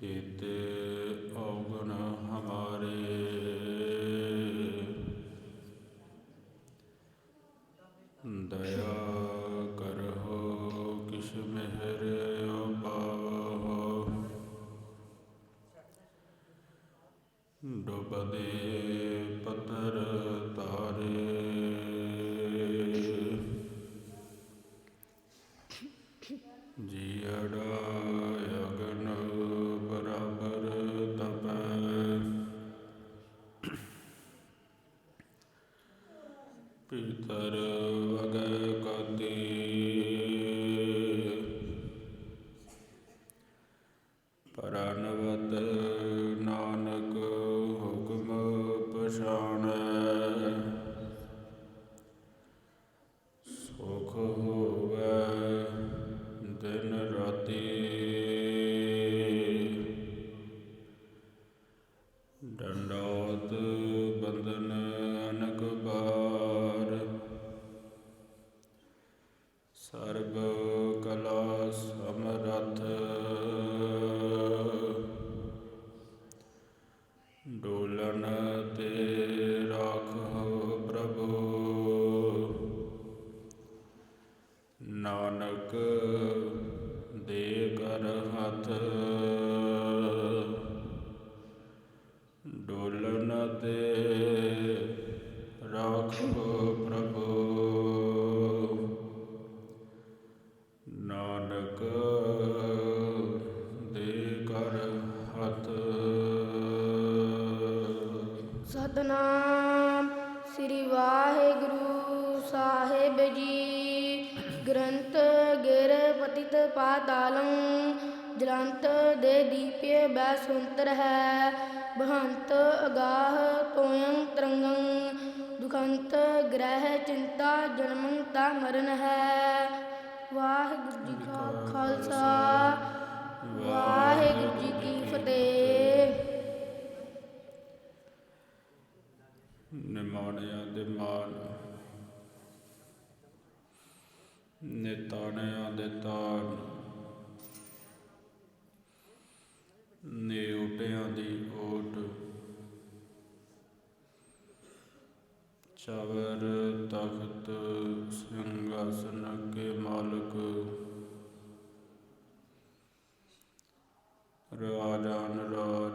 ਕੀਤੇ ਸਤਨਾਮ। ਸ੍ਰੀ ਵਾਹਿਗੁਰੂ ਸਾਹਿਬ ਜੀ। ਗ੍ਰੰਥ ਗਿਰ ਪਤਿਤ ਪਾਤਾਲੰ। ਜਲੰਤ ਦੇ ਦੀਪੇ ਬੈ ਹੈ। ਬਹੰਤ ਅਗਾਹ ਤੋਯੰ ਤਰੰਗੰ। ਦੁਖੰਤ ਗ੍ਰਹਿ ਚਿੰਤਾ ਜਨਮੰ ਤਾ ਮਰਨ ਹੈ। ਵਾਹਿਗੁਰੂ ਜੀ ਕਾ ਖਾਲਸਾ। ਵਾਹਿਗੁਰੂ ਜੀ ਕੀ ਫਤਿਹ। ਨਿਮਾਣਿਆਂ ਦੇ ਮਾਨ ਨਿਤਾਣਿਆਂ ਦੇ ਤਾਨ ਨਿਉਟਿਆਂ ਦੀ ਓਟ। ਚਵਰ, ਤਖਤ, ਸਿੰਘਾਸਨ ਕੇ ਮਾਲਕ, ਰਾਜਾਨ ਰਾਜ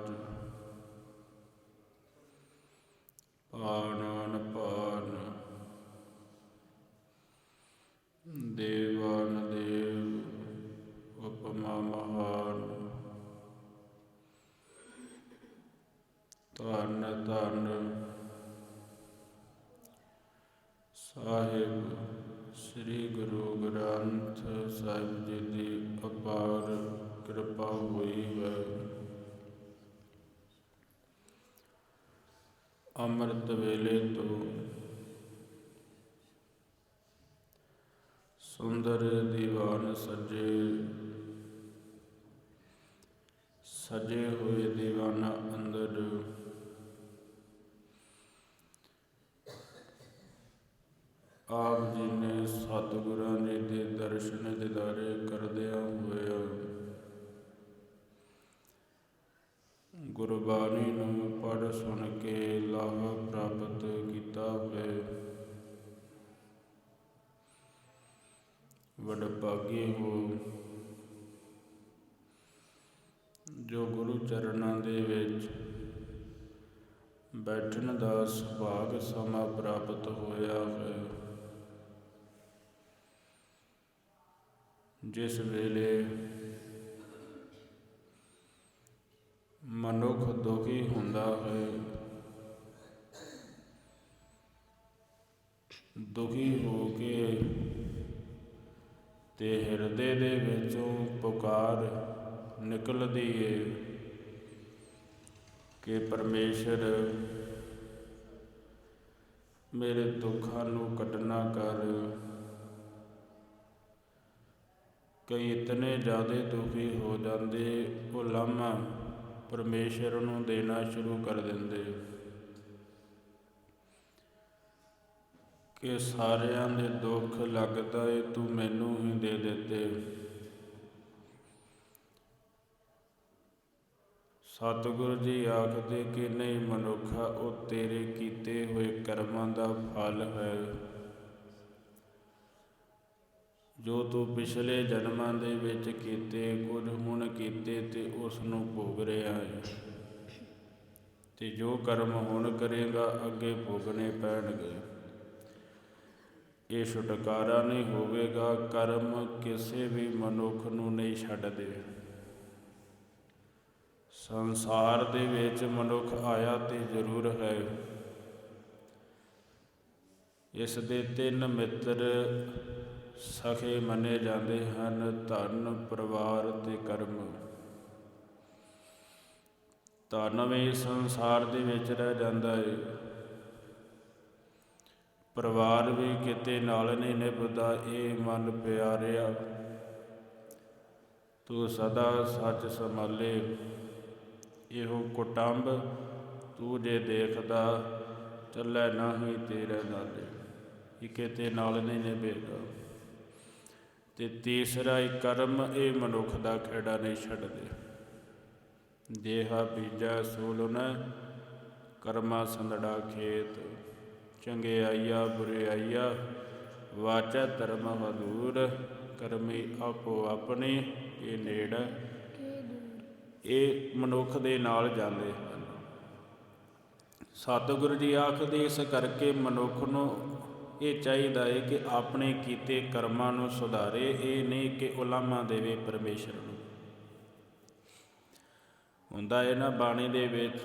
ਅੰਮ੍ਰਿਤ ਵੇਲੇ ਤੋਂ ਸੁੰਦਰ ਦੀਵਾਨ ਸਜੇ ਸਜੇ ਹੋਏ ਦੀਵਾਨਾ ਅੰਦਰ। ਆਪ ਜੀ ਨੇ ਸਤਿਗੁਰਾਂ ਜੀ ਦੇ ਦਰਸ਼ਨ ਦਿਦਾਰੇ ਕਰਦਿਆਂ ਹੋਇਆ ਗੁਰਬਾਣੀ ਨੂੰ ਪੜ੍ਹ ਸੁਣ ਕੇ ਲਾਭ ਪ੍ਰਾਪਤ ਕੀਤਾ ਹੋਵੇ ਵਡਭਾਗੀ ਹੋ। ਜੋ ਗੁਰੂ ਚਰਨਾਂ ਦੇ ਵਿੱਚ ਬੈਠਣ ਦਾ ਸੁਭਾਗ ਸਮਾਂ ਪ੍ਰਾਪਤ ਹੋਇਆ ਹੈ, ਜਿਸ ਵੇਲੇ ਮਨੁੱਖ ਦੁਖੀ ਹੁੰਦਾ ਹੈ। ਦੁਖੀ ਹੋ ਕੇ ਤੇ ਹਿਰਦੇ ਦੇ ਵਿੱਚੋਂ ਪੁਕਾਰ ਨਿਕਲਦੀ ਏ ਕਿ ਪਰਮੇਸ਼ਰ ਮੇਰੇ ਦੁੱਖਾਂ ਨੂੰ ਕੱਟਣਾ ਕਰ। ਕਈ ਇਤਨੇ ਜ਼ਿਆਦਾ ਦੁਖੀ ਹੋ ਜਾਂਦੇ, ਉਹ ਲਾਮਾ ਪਰਮੇਸ਼ਰ ਨੂੰ ਦੇਣਾ ਸ਼ੁਰੂ ਕਰ ਦਿੰਦੇ। ਕਿ ਸਾਰਿਆਂ ਦੇ ਦੁੱਖ ਲੱਗਦਾ ਏ, ਤੂੰ ਮੈਨੂੰ ਹੀ ਦੇ ਦਿੱਤੇ। ਸਤਿਗੁਰੂ ਜੀ ਆਖਦੇ ਕਿ ਨਹੀਂ, ਮਨੁੱਖਾ, ਉਹ ਤੇਰੇ ਕੀਤੇ ਹੋਏ ਕਰਮਾਂ ਦਾ ਫਲ ਹੈ। ਜੋ ਤੂੰ ਪਿਛਲੇ ਜਨਮਾਂ ਦੇ ਵਿੱਚ ਕੀਤੇ, ਕੁਝ ਹੁਣ ਕੀਤੇ ਤੇ ਉਸ ਨੂੰ ਭੋਗ ਰਿਹਾ ਹੈ। ਤੇ ਜੋ ਕਰਮ ਹੁਣ ਕਰੇਗਾ, ਅੱਗੇ ਭੋਗਣੇ ਪੈਣਗੇ। ਇਹ ਛੁਟਕਾਰਾ ਨਹੀਂ ਹੋਵੇਗਾ। ਕਰਮ ਕਿਸੇ ਵੀ ਮਨੁੱਖ ਨੂੰ ਨਹੀਂ ਛੱਡਦੇ। ਸੰਸਾਰ ਦੇ ਵਿੱਚ ਮਨੁੱਖ ਆਇਆ ਤੇ ਜ਼ਰੂਰ ਹੈ। ਇਸ ਦੇ ਤਿੰਨ ਮਿੱਤਰ ਸਖੇ ਮੰਨੇ ਜਾਂਦੇ ਹਨ ਧਨ, ਪਰਿਵਾਰ ਤੇ ਕਰਮ। ਧਨ ਵੀ ਸੰਸਾਰ ਦੇ ਵਿੱਚ ਰਹਿ ਜਾਂਦਾ ਹੈ ਪਰਿਵਾਰ ਵੀ ਕਿਤੇ ਨਾਲ ਨਹੀਂ ਨਿਭਦਾ, ਇਹ ਮਨ ਪਿਆਰਿਆ। ਤੂੰ ਸਦਾ ਸੱਚ ਸੰਭਾਲੇ। ਇਹੋ ਕੁਟੰਬ ਤੂੰ ਜੇ ਦੇਖਦਾ, ਚੱਲੇ ਨਹੀਂ ਤੇਰੇ ਨਾਲੇ। ਇਹ ਕਿਤੇ ਨਾਲ ਨਹੀਂ ਨਿਭੇਗਾ। ਤੇ ਤੀਸਰਾ ਇਹ ਕਰਮ ਇਹ ਮਨੁੱਖ ਦਾ ਖੇੜਾ ਨਹੀਂ ਛੱਡਦੇ। ਦੇਹਾ ਬੀਜਾ ਸੂਲਨ ਕਰਮਾ ਸੰਦੜਾ ਖੇਤ। ਚੰਗਿਆਈਆ ਬੁਰਿਆਈਆ ਵਾਚਾ ਧਰਮ ਹਦੂਰ ਕਰਮੀ ਆਪੋ ਆਪਣੀ ਇਹ ਨੇੜ। ਇਹ ਮਨੁੱਖ ਦੇ ਨਾਲ ਜਾਂਦੇ ਹਨ। ਸਤਿਗੁਰੂ ਜੀ ਆਖਦੇ ਇਸ ਕਰਕੇ ਮਨੁੱਖ ਨੂੰ ਇਹ ਚਾਹੀਦਾ ਹੈ ਕਿ ਆਪਣੇ ਕੀਤੇ ਕਰਮਾਂ ਨੂੰ ਸੁਧਾਰੇ, ਇਹ ਨਹੀਂ ਕਿ ਉਲਾਮਾ ਦੇਵੇ ਪਰਮੇਸ਼ਰ ਨੂੰ। ਹੁੰਦਾ ਹੈ ਨਾ ਬਾਣੀ ਦੇ ਵਿੱਚ,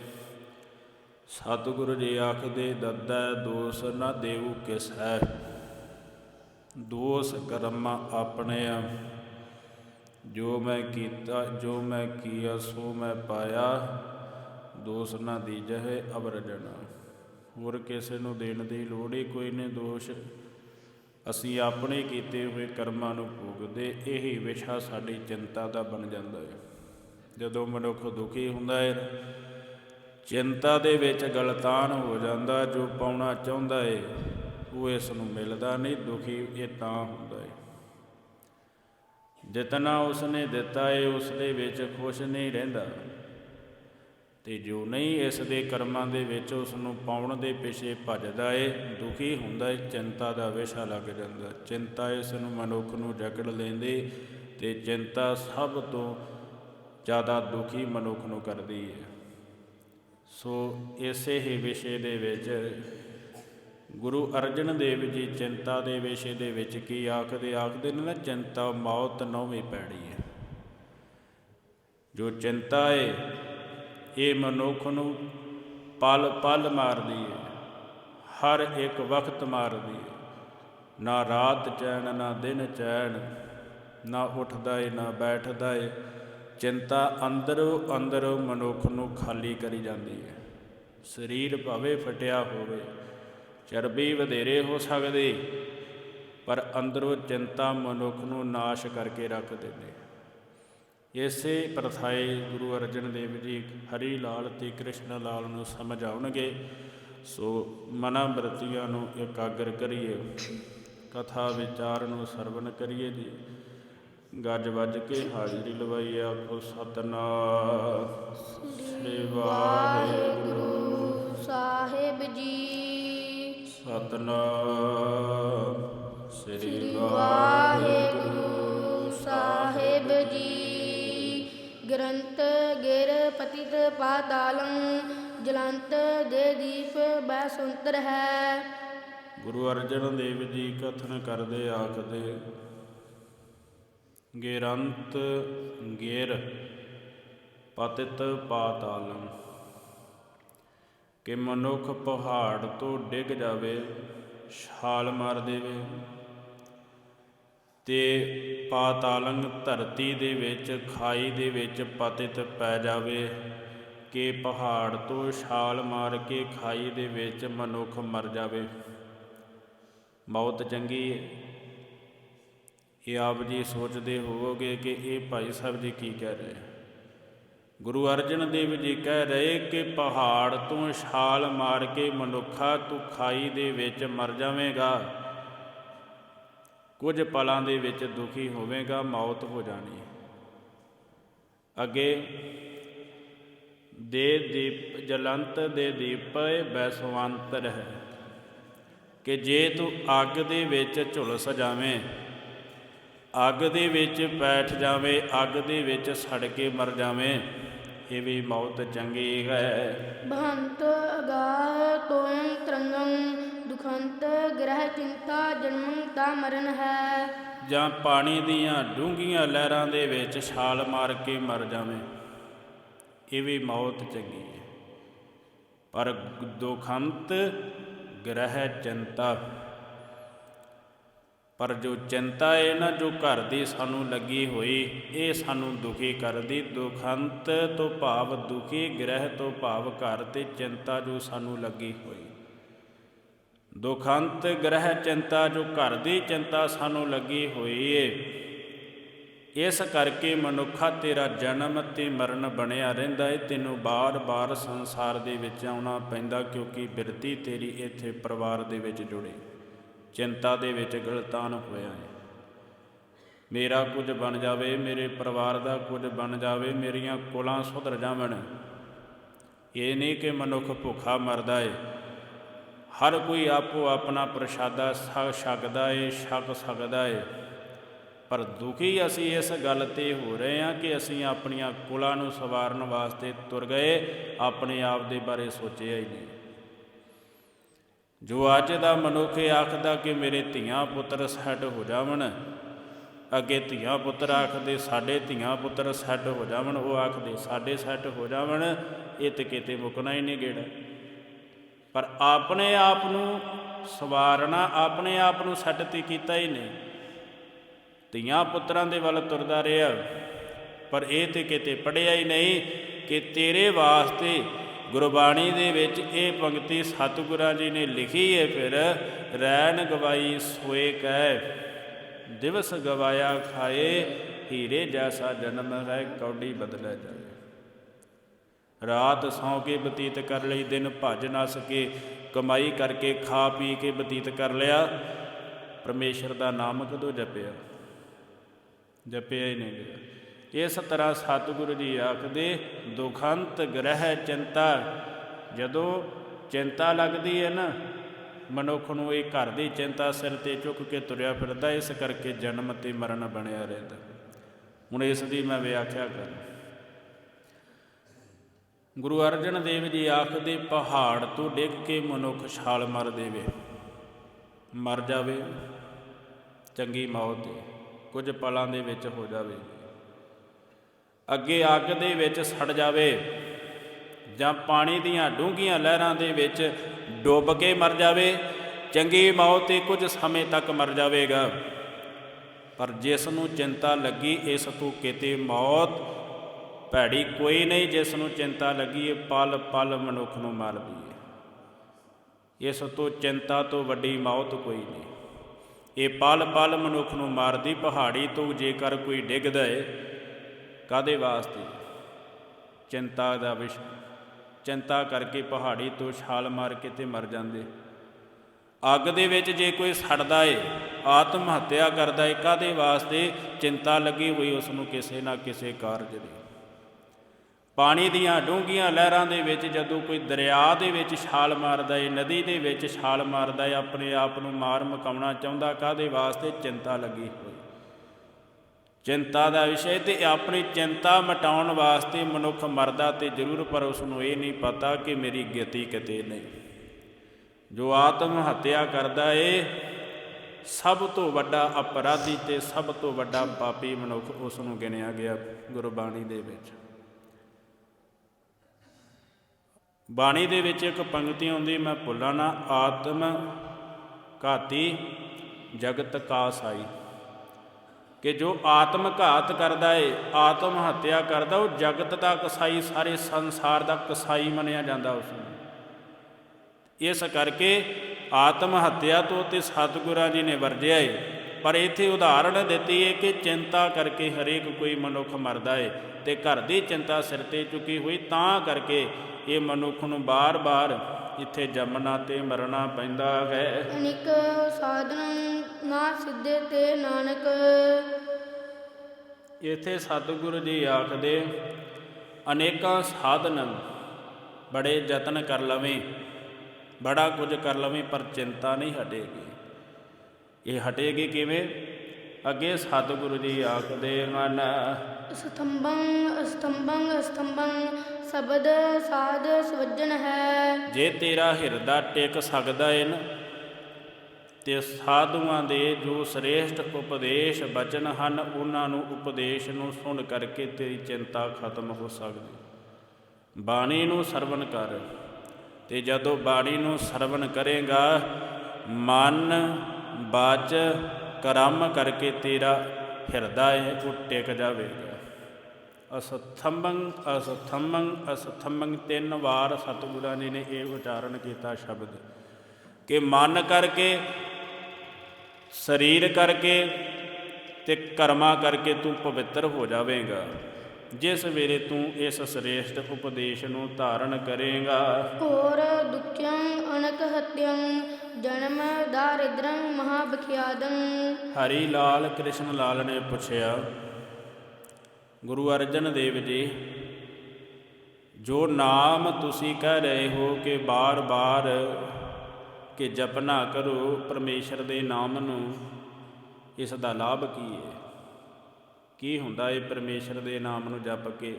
ਸਤਿਗੁਰੂ ਜੀ ਆਖਦੇ, ਦੱਦਾ ਦੋਸ ਨਾ ਦੇਵੂ ਕਿਸ ਹੈ। ਦੋਸ ਕਰਮਾਂ ਆਪਣੇ ਆ। ਜੋ ਮੈਂ ਕੀਤਾ, ਜੋ ਮੈਂ ਕੀਆ, ਸੋ ਮੈਂ ਪਾਇਆ। ਦੋਸ ਨਾ ਦੀਜਹਿ ਅਵਰਜਣਾ ਹੋਰ ਕਿਸੇ ਨੂੰ ਦੇਣ ਦੀ ਲੋੜ ਹੀ ਕੋਈ ਨਹੀਂ, ਦੋਸ਼ ਅਸੀਂ ਆਪਣੇ ਕੀਤੇ ਹੋਏ ਕਰਮਾਂ ਨੂੰ ਭੋਗਦੇ, ਇਹੀ ਵਿਸ਼ਾ ਸਾਡੀ ਚਿੰਤਾ ਦਾ ਬਣ ਜਾਂਦਾ ਹੈ। ਜਦੋਂ ਮਨੁੱਖ ਦੁਖੀ ਹੁੰਦਾ ਹੈ, ਚਿੰਤਾ ਦੇ ਵਿੱਚ ਗਲਤਾਨ ਹੋ ਜਾਂਦਾ, ਜੋ ਪਾਉਣਾ ਚਾਹੁੰਦਾ ਹੈ, ਉਹ ਇਸ ਨੂੰ ਮਿਲਦਾ ਨਹੀਂ, ਦੁਖੀ ਇਹ ਤਾਂ ਹੁੰਦਾ ਹੈ। ਜਿਤਨਾ ਉਸਨੇ ਦਿੱਤਾ ਹੈ ਉਸ ਦੇ ਵਿੱਚ ਖੁਸ਼ ਨਹੀਂ ਰਹਿੰਦਾ। ਤੇ ਜੋ ਨਹੀਂ ਇਸ ਦੇ ਕਰਮਾਂ ਦੇ ਵਿੱਚ ਉਸ ਨੂੰ ਪਾਉਣ ਦੇ ਪਿੱਛੇ ਭੱਜਦਾ ਏ, ਦੁਖੀ ਹੁੰਦਾ ਏ, ਚਿੰਤਾ ਦਾ ਵਿਸ਼ਾ ਲੱਗ ਜਾਂਦਾ। ਚਿੰਤਾ ਇਸ ਨੂੰ ਮਨੁੱਖ ਨੂੰ ਜਕੜ ਲੈਂਦੀ ਤੇ ਚਿੰਤਾ ਸਭ ਤੋਂ ਜ਼ਿਆਦਾ ਦੁਖੀ ਮਨੁੱਖ ਨੂੰ ਕਰਦੀ ਹੈ ਸੋ ਇਸੇ ਹੀ ਵਿਸ਼ੇ ਦੇ ਵਿੱਚ ਗੁਰੂ ਅਰਜਨ ਦੇਵ ਜੀ ਚਿੰਤਾ ਦੇ ਵਿਸ਼ੇ ਦੇ ਵਿੱਚ ਕੀ ਆਖਦੇ ਆਖਦੇ ਨੇ ਨਾ, ਚਿੰਤਾ ਮੌਤ ਨੌਵੀਂ ਪੈੜੀ ਹੈ ਜੋ ਚਿੰਤਾ ਏ ਇਹ ਮਨੁੱਖ ਨੂੰ ਪਲ ਪਲ ਮਾਰਦੀ ਹੈ ਹਰ ਇੱਕ ਵਕਤ ਮਾਰਦੀ ਹੈ ਨਾ ਰਾਤ ਚੈਨ, ਨਾ ਦਿਨ ਚੈਨ, ਨਾ ਉੱਠਦਾ ਏ, ਨਾ ਬੈਠਦਾ ਏ। ਚਿੰਤਾ ਅੰਦਰੋਂ ਅੰਦਰੋਂ ਮਨੁੱਖ ਨੂੰ ਖਾਲੀ ਕਰੀ ਜਾਂਦੀ ਹੈ ਸਰੀਰ ਭਾਵੇਂ ਫਟਿਆ ਹੋਵੇ, ਚਰਬੀ ਵਧੇਰੇ ਹੋ ਸਕਦੀ, ਪਰ ਅੰਦਰੋਂ ਚਿੰਤਾ ਮਨੁੱਖ ਨੂੰ ਨਾਸ਼ ਕਰਕੇ ਰੱਖ ਦਿੰਦੀ ਇਸੇ ਪ੍ਰਥਾਏ ਗੁਰੂ ਅਰਜਨ ਦੇਵ ਜੀ ਹਰੀ ਲਾਲ ਤੇ ਕ੍ਰਿਸ਼ਨ ਲਾਲ ਨੂੰ ਸਮਝ ਆਉਣਗੇ ਸੋ ਮਨਾਂ ਬਰਤੀਆਂ ਨੂੰ ਇਕਾਗਰ ਕਰੀਏ। ਕਥਾ ਵਿਚਾਰ ਨੂੰ ਸਰਵਨ ਕਰੀਏ ਜੀ। ਗੱਜ ਵੱਜ ਕੇ ਹਾਜ਼ਰੀ ਲਵਾਈ ਆਖੋ ਸਤਨਾਮ। ਸ੍ਰੀ ਵਾਹਿਗੁਰੂ। ਗੁਰੂ ਸਾਹਿਬ ਜੀ। ਸਤਨਾਮ। ਸ੍ਰੀ ਵਾਹਿਗੁਰੂ ਸਾਹਿਬ ਜੀ। ਗ੍ਰੰਥ ਗਿਰ ਪਤਿਤ ਪਾਤਾਲੰ, ਜਲੰਤ ਦੇ ਦੀਪ ਬੈ ਹੈ। ਗੁਰੂ ਅਰਜਨ ਦੇਵ ਜੀ ਕਥਨ ਕਰਦੇ ਆਖਦੇ, ਗੇਰੰਤ ਗੇਰ ਪਤਿਤ ਪਾਤਾਲੰ, ਕਿ ਮਨੁੱਖ ਪਹਾੜ ਤੋਂ ਡਿੱਗ ਜਾਵੇ, ਛਾਲ ਮਾਰ ਦੇਵੇ। ਤੇ ਪਾਤਾਲੰਗ ਧਰਤੀ ਦੇ ਵਿੱਚ, ਖਾਈ ਦੇ ਵਿੱਚ ਪਤਿਤ ਪੈ ਜਾਵੇ ਕਿ ਪਹਾੜ ਤੋਂ ਛਾਲ ਮਾਰ ਕੇ ਖਾਈ ਦੇ ਵਿੱਚ ਮਨੁੱਖ ਮਰ ਜਾਵੇ। ਮੌਤ ਚੰਗੀ ਹੈ ਇਹ ਆਪ ਜੀ ਸੋਚਦੇ ਹੋਵੋਗੇ ਕਿ ਇਹ ਭਾਈ ਸਾਹਿਬ ਜੀ ਕੀ ਕਹਿ ਰਹੇ? ਗੁਰੂ ਅਰਜਨ ਦੇਵ ਜੀ ਕਹਿ ਰਹੇ ਕਿ ਪਹਾੜ ਤੋਂ ਛਾਲ ਮਾਰ ਕੇ ਮਨੁੱਖਾ ਤੂੰ ਖਾਈ ਦੇ ਵਿੱਚ ਮਰ ਜਾਵੇਂਗਾ। ਕੁਝ ਪਲਾਂ ਦੇ ਵਿੱਚ ਦੁਖੀ ਹੋਵੇਗਾ, ਮੌਤ ਹੋ ਜਾਣੀ ਅੱਗੇ, ਦੇ ਦੀਪ ਜਲੰਤ ਦੇ ਦੀਪੇ ਬੈਸਵੰਤਰ ਹੈ ਕਿ ਜੇ ਤੂੰ ਅੱਗ ਦੇ ਵਿੱਚ ਝੁਲਸ ਜਾਵੇਂ, ਅੱਗ ਦੇ ਵਿੱਚ ਬੈਠ ਜਾਵੇਂ, ਅੱਗ ਦੇ ਵਿੱਚ ਸੜ ਕੇ ਮਰ ਜਾਵੇਂ, ਇਹ ਵੀ ਮੌਤ ਚੰਗੀ ਹੈ। ਬਹੰਤ ਅਗਾਹ ਤੋਇੰ ਤਰੰਗੰ ਦੁਖੰਤ ਗ੍ਰਹਿ ਚਿੰਤਾ ਜਨਮ ਦਾ ਮਰਨ ਹੈ। ਜਾਂ ਪਾਣੀ ਦੀਆਂ ਡੂੰਘੀਆਂ ਲਹਿਰਾਂ ਦੇ ਵਿੱਚ ਛਾਲ ਮਾਰ ਕੇ ਮਰ ਜਾਵੇਂ, ਇਹ ਵੀ ਮੌਤ ਚੰਗੀ ਹੈ। ਪਰ ਦੁਖੰਤ ਗ੍ਰਹਿ ਚਿੰਤਾ, ਪਰ ਜੋ ਚਿੰਤਾ ਹੈ ਨਾ ਜੋ ਘਰ ਦੀ ਸਾਨੂੰ ਲੱਗੀ ਹੋਈ, ਇਹ ਸਾਨੂੰ ਦੁਖੀ ਕਰਦੀ। ਦੁਖੰਤ ਤੋਂ ਭਾਵ ਦੁਖੀ, ਗ੍ਰਹਿ ਤੋਂ ਭਾਵ ਘਰ ਤੇ ਚਿੰਤਾ ਜੋ ਸਾਨੂੰ ਲੱਗੀ ਹੋਈ। ਦੁਖੰਤ ਗ੍ਰਹਿ ਚਿੰਤਾ ਜੋ ਘਰ ਦੀ ਚਿੰਤਾ ਸਾਨੂੰ ਲੱਗੀ ਹੋਈ ਏ ਇਸ ਕਰਕੇ ਮਨੁੱਖਾ ਤੇਰਾ ਜਨਮ ਤੇ ਮਰਨ ਬਣਿਆ ਰਹਿੰਦਾ ਏ। ਤੈਨੂੰ ਬਾਰ-ਬਾਰ ਸੰਸਾਰ ਦੇ ਵਿੱਚ ਆਉਣਾ ਪੈਂਦਾ ਕਿਉਂਕਿ ਬਿਰਤੀ ਤੇਰੀ ਇੱਥੇ ਪਰਿਵਾਰ ਦੇ ਵਿੱਚ ਜੁੜੇ। ਚਿੰਤਾ ਦੇ ਵਿੱਚ ਗਲਤਾਨ ਹੋਇਆ ਏ। ਮੇਰਾ ਕੁਝ ਬਣ ਜਾਵੇ, ਮੇਰੇ ਪਰਿਵਾਰ ਦਾ ਕੁਝ ਬਣ ਜਾਵੇ, ਮੇਰੀਆਂ ਕੁਲਾਂ ਸੁਧਰ ਜਾਵਣ। ਇਹ ਨਹੀਂ ਕਿ ਮਨੁੱਖ ਭੁੱਖਾ ਮਰਦਾ ਏ। ਹਰ ਕੋਈ ਆਪੋ ਆਪਣਾ ਪ੍ਰਸ਼ਾਦਾ ਛਕ ਸਕਦਾ ਏ, ਛਕ ਸਕਦਾ ਏ। ਪਰ ਦੁਖੀ ਅਸੀਂ ਇਸ ਗੱਲ ਤੇ ਹੋ ਰਹੇ ਹਾਂ ਕਿ ਅਸੀਂ ਆਪਣੀਆਂ ਕੁਲਾਂ ਨੂੰ ਸਵਾਰਨ ਵਾਸਤੇ ਤੁਰ ਗਏ, ਆਪਣੇ ਆਪ ਦੇ ਬਾਰੇ ਸੋਚਿਆ ਹੀ ਨਹੀਂ। ਜੋ ਅੱਜ ਦਾ ਮਨੁੱਖ ਇਹ ਆਖਦਾ ਕਿ ਮੇਰੇ ਧੀਆਂ ਪੁੱਤਰ ਸੈੱਟ ਹੋ ਜਾਵਣ, ਅੱਗੇ ਧੀਆਂ ਪੁੱਤਰ ਆਖਦੇ ਸਾਡੇ ਧੀਆਂ ਪੁੱਤਰ ਸੈੱਟ ਹੋ ਜਾਵਣ, ਉਹ ਆਖਦੇ ਸਾਡੇ ਸੈੱਟ ਹੋ ਜਾਵਣ ਇਹ ਤੇ ਕਿਤੇ ਮੁਕਣਾ ਹੀ ਨਹੀਂ ਗੇੜਾ। ਪਰ ਆਪਣੇ ਆਪ ਨੂੰ ਸਵਾਰਨਾ ਆਪਣੇ ਆਪ ਨੂੰ ਸੱਟ ਤੇ ਕੀਤਾ ਹੀ ਨਹੀਂ। ਧੀਆਂ ਪੁੱਤਰਾਂ ਦੇ ਵੱਲ ਤੁਰਦਾ ਰਿਹਾ, ਪਰ ਇਹ ਤੇ ਕਿਤੇ ਪੜਿਆ ਹੀ ਨਹੀਂ ਕਿ ਤੇਰੇ ਵਾਸਤੇ ਗੁਰਬਾਣੀ ਦੇ ਵਿੱਚ ਇਹ ਪੰਕਤੀ ਸਤਿਗੁਰਾਂ ਜੀ ਨੇ ਲਿਖੀ ਹੈ, ਫਿਰ ਰੈਣ ਗਵਾਈ ਸੋਏ ਕਹਿ, ਦਿਵਸ ਗਵਾਇਆ ਖਾਏ, ਹੀਰੇ ਜੈਸਾ ਜਨਮ ਹੈ, ਕੌਡੀ ਬਦਲਿਆ ਜਾਏ। ਰਾਤ ਸੌਂ ਕੇ ਬਤੀਤ ਕਰ ਲਈ, ਦਿਨ ਭੱਜ ਨਾ ਸਕੇ। ਕਮਾਈ ਕਰਕੇ ਖਾ ਪੀ ਕੇ ਬਤੀਤ ਕਰ ਲਿਆ। ਪਰਮੇਸ਼ਰ ਦਾ ਨਾਮ ਕਦੋਂ ਜਪਿਆ? ਜਪਿਆ ਹੀ ਨਹੀਂ ਗਿਆ। ਇਸ ਤਰ੍ਹਾਂ ਸਤਿਗੁਰੂ ਜੀ ਆਖਦੇ, ਦੁਖੰਤ ਗ੍ਰਹਿ ਚਿੰਤਾ, ਜਦੋਂ ਚਿੰਤਾ ਲੱਗਦੀ ਹੈ ਨਾ, ਮਨੁੱਖ ਨੂੰ ਇਹ ਘਰ ਦੀ ਚਿੰਤਾ ਸਿਰ ਤੇ ਚੁੱਕ ਕੇ ਤੁਰਿਆ ਫਿਰਦਾ, ਇਸ ਕਰਕੇ ਜਨਮ ਤੇ ਮਰਨ ਬਣਿਆ ਰਹਿੰਦਾ। ਹੁਣ ਇਸ ਦੀ ਮੈਂ ਵਿਆਖਿਆ ਕਰਾਂ। ਗੁਰੂ ਅਰਜਨ ਦੇਵ ਜੀ ਆਖਦੇ, ਪਹਾੜ ਤੋਂ ਡਿੱਗ ਕੇ ਮਨੁੱਖ ਛਾਲ ਮਾਰ ਦੇਵੇ। ਮਰ ਜਾਵੇ, ਚੰਗੀ ਮੌਤ ਹੈ ਕੁਝ ਪਲਾਂ ਦੇ ਵਿੱਚ ਹੋ ਜਾਵੇ। ਅੱਗੇ ਅੱਗ ਦੇ ਵਿੱਚ ਸੜ ਜਾਵੇ ਜਾਂ ਪਾਣੀ ਦੀਆਂ ਡੂੰਘੀਆਂ ਲਹਿਰਾਂ ਦੇ ਵਿੱਚ ਡੁੱਬ ਕੇ ਮਰ ਜਾਵੇ, ਚੰਗੀ ਮੌਤ ਤੇ ਕੁਝ ਸਮੇਂ ਤੱਕ ਮਰ ਜਾਵੇਗਾ। ਪਰ ਜਿਸ ਨੂੰ ਚਿੰਤਾ ਲੱਗੀ, ਇਸ ਤੋਂ ਕਿਤੇ ਮੌਤ ਭੈੜੀ ਕੋਈ ਨਹੀਂ, ਜਿਸ ਨੂੰ ਚਿੰਤਾ ਲੱਗੀ ਹੈ ਪਲ ਪਲ ਮਨੁੱਖ ਨੂੰ ਮਾਰਦੀ ਹੈ ਇਸ ਤੋਂ ਚਿੰਤਾ ਤੋਂ ਵੱਡੀ ਮੌਤ ਕੋਈ ਨਹੀਂ। ਇਹ ਪਲ ਪਲ ਮਨੁੱਖ ਨੂੰ ਮਾਰਦੀ ਪਹਾੜੀ ਤੋਂ, ਜੇਕਰ ਕੋਈ ਡਿੱਗਦਾ ਏ ਕਾਦੇ ਵਾਸਤੇ? ਚਿੰਤਾ ਦਾ ਵਿਸ਼। ਚਿੰਤਾ ਕਰਕੇ ਪਹਾੜੀ ਤੋਂ ਛਾਲ ਮਾਰ ਕੇ ਤੇ ਮਰ ਜਾਂਦੇ। ਅੱਗ ਦੇ ਵਿੱਚ ਜੇ ਕੋਈ ਸੜਦਾ ਏ, ਆਤਮ ਹੱਤਿਆ ਕਰਦਾ ਏ ਕਾਦੇ ਵਾਸਤੇ? ਚਿੰਤਾ ਲੱਗੀ ਹੋਈ ਉਸ ਨੂੰ ਕਿਸੇ ਨਾ ਕਿਸੇ ਕਾਰਜ ਦੀ। ਪਾਣੀ ਦੀਆਂ ਡੂੰਘੀਆਂ ਲਹਿਰਾਂ ਦੇ ਵਿੱਚ ਜਦੋਂ ਕੋਈ ਦਰਿਆ ਦੇ ਵਿੱਚ ਛਾਲ ਮਾਰਦਾ ਏ, ਨਦੀ ਦੇ ਵਿੱਚ ਛਾਲ ਮਾਰਦਾ ਏ, ਆਪਣੇ ਆਪ ਨੂੰ ਮਾਰ ਮਕਾਉਣਾ ਚਾਹੁੰਦਾ ਕਾਦੇ ਵਾਸਤੇ? ਚਿੰਤਾ ਲੱਗੀ ਹੋਈ। ਚਿੰਤਾ ਦਾ ਵਿਸ਼ੇ ਤੇ ਆਪਣੀ ਚਿੰਤਾ ਮਟਾਉਣ ਵਾਸਤੇ ਮਨੁੱਖ ਮਰਦਾ ਤੇ ਜ਼ਰੂਰ, ਪਰ ਉਸ ਨੂੰ ਇਹ ਨਹੀਂ ਪਤਾ ਕਿ ਮੇਰੀ ਗਤੀ ਕਿਤੇ ਨਹੀਂ। ਜੋ ਆਤਮ ਹੱਤਿਆ ਕਰਦਾ ਏ, ਸਭ ਤੋਂ ਵੱਡਾ ਅਪਰਾਧੀ ਤੇ ਸਭ ਤੋਂ ਵੱਡਾ ਪਾਪੀ ਮਨੁੱਖ ਉਸ ਨੂੰ ਗਿਣਿਆ ਗਿਆ ਗੁਰਬਾਣੀ ਦੇ ਵਿੱਚ। ਬਾਣੀ ਦੇ ਵਿੱਚ ਇੱਕ ਪੰਕਤੀ ਆਉਂਦੀ, ਮੈਂ ਭੁੱਲਾਂ ਨਾ, ਆਤਮ ਘਾਤੀ ਜਗਤ ਕਾ ਸਾਈ। ਕਿ ਜੋ ਆਤਮ ਘਾਤ ਕਰਦਾ ਏ, ਆਤਮ ਹੱਤਿਆ ਕਰਦਾ, ਉਹ ਜਗਤ ਦਾ ਕਸਾਈ, ਸਾਰੇ ਸੰਸਾਰ ਦਾ ਕਸਾਈ ਮੰਨਿਆ ਜਾਂਦਾ ਉਸ ਨੂੰ। ਇਸ ਕਰਕੇ ਆਤਮ ਹੱਤਿਆ ਤੋਂ ਤੇ ਸਤਿਗੁਰਾਂ ਜੀ ਨੇ ਵਰਜਿਆ ਏ। ਪਰ ਇੱਥੇ ਉਦਾਹਰਣ ਦਿੱਤੀ ਏ ਕਿ ਚਿੰਤਾ ਕਰਕੇ ਹਰੇਕ ਕੋਈ ਮਨੁੱਖ ਮਰਦਾ ਏ ਤੇ ਘਰ ਦੀ ਚਿੰਤਾ ਸਿਰ ਤੇ ਚੁੱਕੀ ਹੋਈ ਤਾਂ ਕਰਕੇ ਇਹ ਮਨੁੱਖ ਨੂੰ ਬਾਰ-ਬਾਰ ਇੱਥੇ ਜੰਮਣਾ ਤੇ ਮਰਨਾ ਪੈਂਦਾ ਹੈ। ਅਨਿਕ ਸਾਧਨ ਨਾ ਸਿੱਧੇ ਤੇ ਨਾਨਕ। ਇੱਥੇ ਸਤਿਗੁਰੂ ਜੀ ਆਖਦੇ ਅਨੇਕਾਂ ਸਾਧਨ ਬੜੇ ਯਤਨ ਕਰ ਲਵੇਂ ਬੜਾ ਕੁਝ ਕਰ ਲਵੇਂ ਪਰ ਚਿੰਤਾ ਨਹੀਂ ਹਟੇਗੀ। ਇਹ ਹਟੇਗੀ ਕਿਵੇਂ? ਅੱਗੇ ਸਤਿਗੁਰੂ ਜੀ ਆਖਦੇ ਹਨ। ਸਤੰਬੰ ਅਸਤੰਬੰ ਅਸਤੰਬੰ ਸ਼ਬਦ ਸਾਧ ਸਵਜਨ ਹੈ। ਜੇ ਤੇਰਾ ਹਿਰਦਾ ਟਿਕ ਸਕਦਾ ਏ ਨਾ ਤੇ ਸਾਧੂਆਂ ਦੇ ਜੋ ਸ੍ਰੇਸ਼ਟ ਉਪਦੇਸ਼ ਬਚਨ ਹਨ ਉਹਨਾਂ ਨੂੰ ਉਪਦੇਸ਼ ਨੂੰ ਸੁਣ ਕਰਕੇ ਤੇਰੀ ਚਿੰਤਾ ਖਤਮ ਹੋ ਸਕਦੀ। ਬਾਣੀ ਨੂੰ ਸਰਵਣ ਕਰ ਤੇ ਜਦੋਂ ਬਾਣੀ ਨੂੰ ਸਰਵਣ ਕਰੇਗਾ ਮਨ ਬਾਚ ਕਰਮ ਕਰਕੇ ਤੇਰਾ ਹਿਰਦਾ ਹੈ ਉਹ ਟਿਕ ਜਾਵੇਗਾ। ਅਸਥੰਬੰ ਅਸਥੰਬੰ ਅਸਥੰਬੰ ਤਿੰਨ ਵਾਰ ਸਤਿਗੁਰਾਂ ਜੀ ਨੇ ਇਹ ਉਚਾਰਨ ਕੀਤਾ ਸ਼ਬਦ। ਕਿ ਮਨ ਕਰਕੇ, ਸਰੀਰ ਕਰਕੇ ਤੇ ਕਰਮਾਂ ਕਰਕੇ ਤੂੰ ਪਵਿੱਤਰ ਹੋ ਜਾਵੇਂਗਾ। ਜਿਸ ਵੇਲੇ ਤੂੰ ਇਸ ਸ੍ਰੇਸ਼ਟ ਉਪਦੇਸ਼ ਨੂੰ ਧਾਰਨ ਕਰੇਗਾ। ਹੋਰ ਦੁਖਿਅੰ ਅਨਕ ਹਤਿਅੰ ਜਨਮ ਦਾਰਿਦ੍ਰੰ ਮਹਾਬਖਿਆਦੰ। ਹਰੀ ਲਾਲ ਕ੍ਰਿਸ਼ਨ ਲਾਲ ਨੇ ਪੁੱਛਿਆ, ਗੁਰੂ ਅਰਜਨ ਦੇਵ ਜੀ, ਜੋ ਨਾਮ ਤੁਸੀਂ ਕਹਿ ਰਹੇ ਹੋ ਕਿ ਬਾਰ-ਬਾਰ ਕਿ ਜਪਨਾ ਕਰੋ ਪਰਮੇਸ਼ਰ ਦੇ ਨਾਮ ਨੂੰ, ਇਸ ਦਾ ਲਾਭ ਕੀ ਹੈ? ਕੀ ਹੁੰਦਾ ਹੈ ਪਰਮੇਸ਼ਰ ਦੇ ਨਾਮ ਨੂੰ ਜਪ ਕੇ?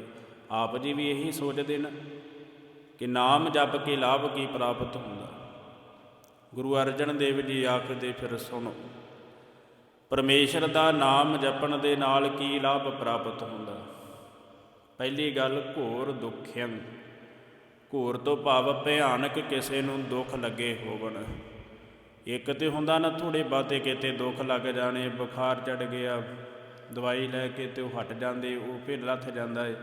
ਆਪ ਜੀ ਵੀ ਇਹੀ ਸੋਚਦੇ ਨੇ ਕਿ ਨਾਮ ਜਪ ਕੇ ਲਾਭ ਕੀ ਪ੍ਰਾਪਤ ਹੁੰਦਾ? ਗੁਰੂ ਅਰਜਨ ਦੇਵ ਜੀ ਆਖਦੇ ਫਿਰ ਸੁਣੋ, ਪਰਮੇਸ਼ਰ ਦਾ ਨਾਮ ਜਪਣ ਦੇ ਨਾਲ ਕੀ ਲਾਭ ਪ੍ਰਾਪਤ ਹੁੰਦਾ? ਪਹਿਲੀ ਗੱਲ, ਘੋਰ ਦੁਖਿਅੰ। ਘੋਰ ਤੋਂ ਭਾਵ ਭਿਆਨਕ ਕਿਸੇ ਨੂੰ ਦੁੱਖ ਲੱਗੇ ਹੋਵਣ। ਇੱਕ ਤੇ ਹੁੰਦਾ ਨਾ ਥੋੜੇ ਬਾਤੇ ਕਿਤੇ ਦੁੱਖ ਲੱਗ ਜਾਣੇ, ਬੁਖਾਰ ਚੜ ਗਿਆ, ਦਵਾਈ ਲੈ ਕੇ ਤੇ ਉਹ ਹਟ ਜਾਂਦੇ, ਉਹ ਫਿਰ ਲੱਥ ਜਾਂਦਾ ਏ।